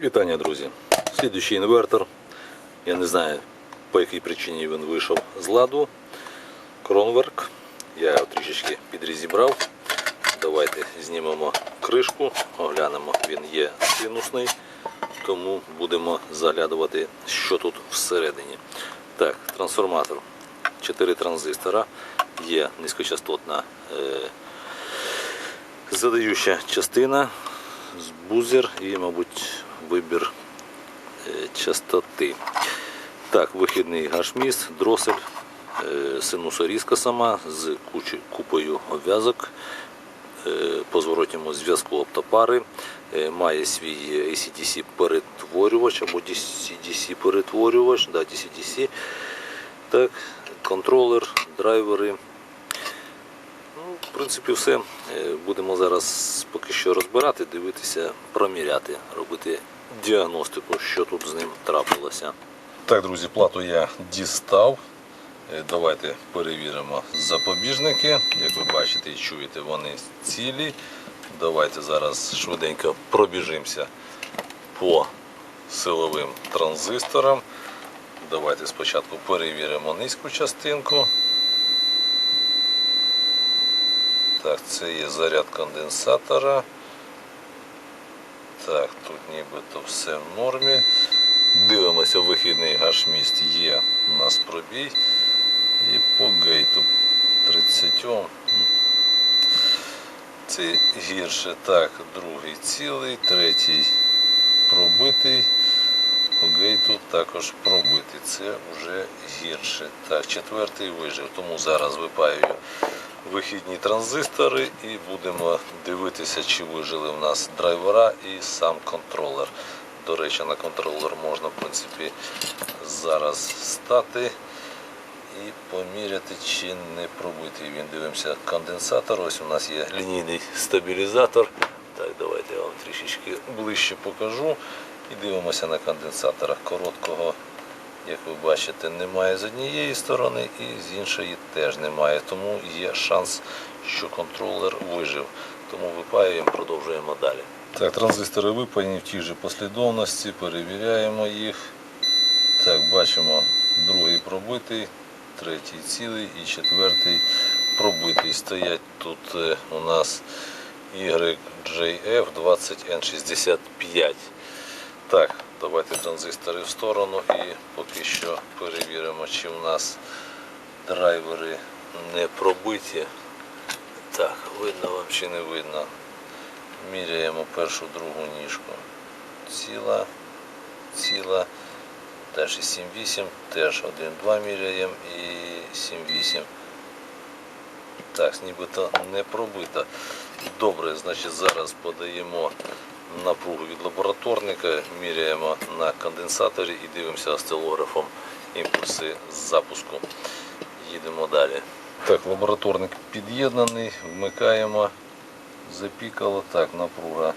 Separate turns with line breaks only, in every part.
Вітання, друзі. Слідуючий інвертор. Я не знаю, по якій причині він вийшов з ладу. Кронверк. Я його трішечки підрізібрав. Давайте знімемо кришку, оглянемо, він є синусний, тому будемо заглядувати, що тут всередині. Так, трансформатор. 4 транзистора. Є низькочастотна е, задаюча частина, бузер і, мабуть, вибір е, частоти. Так, вихідний гашміст, дросель, е, синусорізка сама з купою обв'язок. е, По зворотньому зв'язку оптопари, має свій ACDC перетворювач або DC-DC перетворювач, да, DC-DC. Так, контролер, драйвери, Ну, в принципі, все. Будемо зараз поки що розбирати, дивитися, проміряти, робити діагностику, що тут з ним трапилося. Так, друзі, плату я дістав. Е, Давайте перевіримо запобіжники. Як ви бачите і чуєте, вони цілі. Давайте зараз швиденько пробіжимося по силовим транзисторам. Давайте спочатку перевіримо низьку частинку. Так, це є заряд конденсатора. Так, тут нібито все в нормі. Дивимося, вихідний гашміст є у нас пробій. І по гейту 30 Це гірше. Так, другий цілий, третій пробитий. По гейту також пробитий. Це вже гірше. Так, четвертий вижив. Тому зараз випаюю вихідні транзистори і будемо дивитися, чи вижили в нас драйвера і сам контролер. До речі, на контролер можна в принципі зараз стати і поміряти, чи не пробитий він. Дивимося конденсатор. Ось у нас є лінійний стабілізатор. Так, давайте я вам трішечки ближче покажу. І дивимося на конденсаторах. Короткого, як ви бачите, немає з однієї сторони і з іншої теж немає. Тому є шанс, що контролер вижив. Тому випаюємо, продовжуємо далі. Так, транзистори випаяні в тій же послідовності, перевіряємо їх. Так, бачимо, другий пробитий, третій цілий і четвертий пробитий. Стоять тут е, у нас YJF20N65. Так, давайте транзистори в сторону і поки що перевіримо, чи у нас драйвери не пробиті. Так, видно вам чи не видно. Міряємо першу другу ніжку. Ціла, ціла. Теж і 7-8, теж 1-2 міряємо і 7-8. Так, нібито не пробита. Добре, значить зараз подаємо напругу від лабораторника, міряємо на конденсаторі і дивимося осцилографом імпульси з запуску. Їдемо далі. Так, лабораторник під'єднаний, вмикаємо, запікало. Так, напруга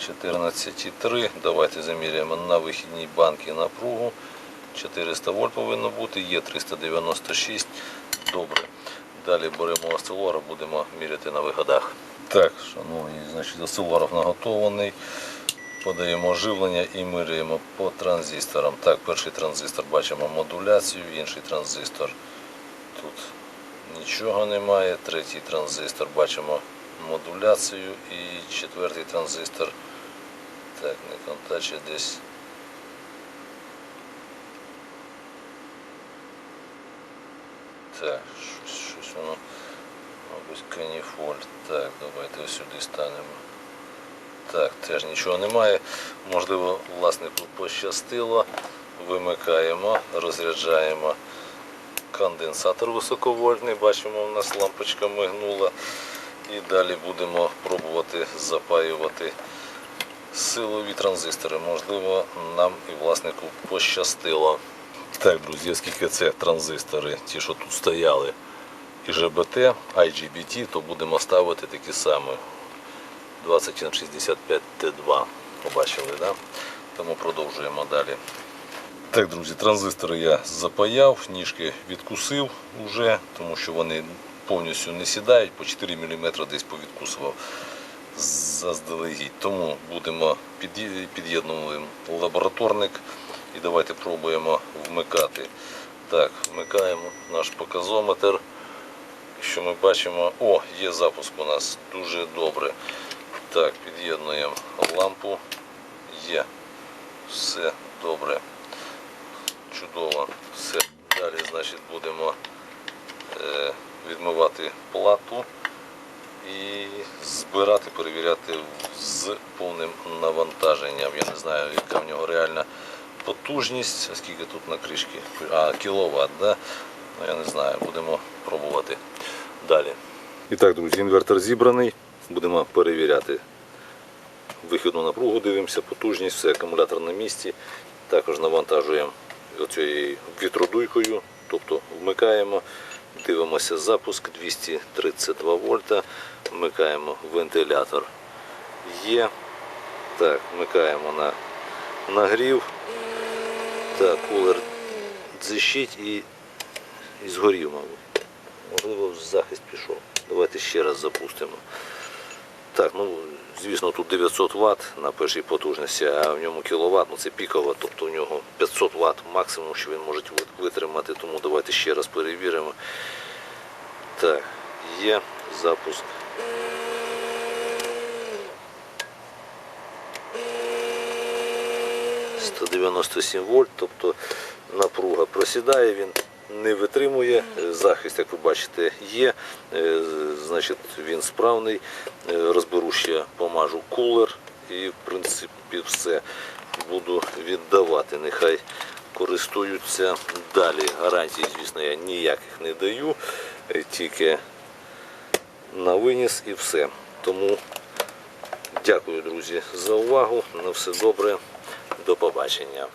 14,3. Давайте заміряємо на вихідній банки напругу. 400 вольт повинно бути, є 396. Добре. Далі беремо осцилограф, будемо міряти на вигадах. Так, шановні, значить, осцилограф наготований. Подаємо живлення і міряємо по транзисторам. Так, перший транзистор бачимо модуляцію, інший транзистор тут нічого немає. Третій транзистор бачимо модуляцію і четвертий транзистор. Так, не контаче десь. Так, щось воно, мабуть, каніфоль. Так, давайте ось сюди станемо. Так, теж нічого немає. Можливо, власнику пощастило. Вимикаємо, розряджаємо конденсатор високовольтний. Бачимо, у нас лампочка мигнула. І далі будемо пробувати запаювати силові транзистори. Можливо, нам і власнику пощастило. Так, друзі, оскільки це транзистори, ті, що тут стояли, і ЖБТ, IGBT, то будемо ставити такі самі 2165 Т2. Побачили, да? Тому продовжуємо далі. Так, друзі, транзистори я запаяв, ніжки відкусив уже, тому що вони повністю не сідають, по 4 мм десь повідкусував. заздалегідь. Тому будемо під'єднувати лабораторник і давайте пробуємо вмикати. Так, вмикаємо наш показометр. Що ми бачимо? О, є запуск у нас дуже добре. Так, під'єднуємо лампу. Є. Все добре. Чудово. Все. Далі, значить, будемо е, відмивати плату і збирати, перевіряти з повним навантаженням. Я не знаю, яка в нього реальна потужність, скільки тут на кришці. А, кіловат, да? Ну, я не знаю, будемо пробувати далі. І так, друзі, інвертор зібраний. Будемо перевіряти вихідну напругу, дивимося, потужність, все, акумулятор на місці. Також навантажуємо оцією вітродуйкою, тобто вмикаємо, дивимося запуск 232 вольта, вмикаємо вентилятор. Є. Так, вмикаємо на нагрів. Так, кулер дзищить і, і згорів, мабуть. Можливо, захист пішов. Давайте ще раз запустимо. Так, ну звісно, тут 900 Вт на першій потужності, а в ньому кіловат, ну це пікова, тобто у нього 500 Вт максимум, що він може витримати, тому давайте ще раз перевіримо. Так, є запуск. – 197 вольт, тобто напруга просідає, він не витримує. Захист, як ви бачите, є. Е, Значить, він справний. Е, Розберу ще помажу кулер і, в принципі, все буду віддавати. Нехай користуються далі. Гарантій, звісно, я ніяких не даю, е, тільки на виніс і все. Тому дякую, друзі, за увагу. На все добре. До побачення.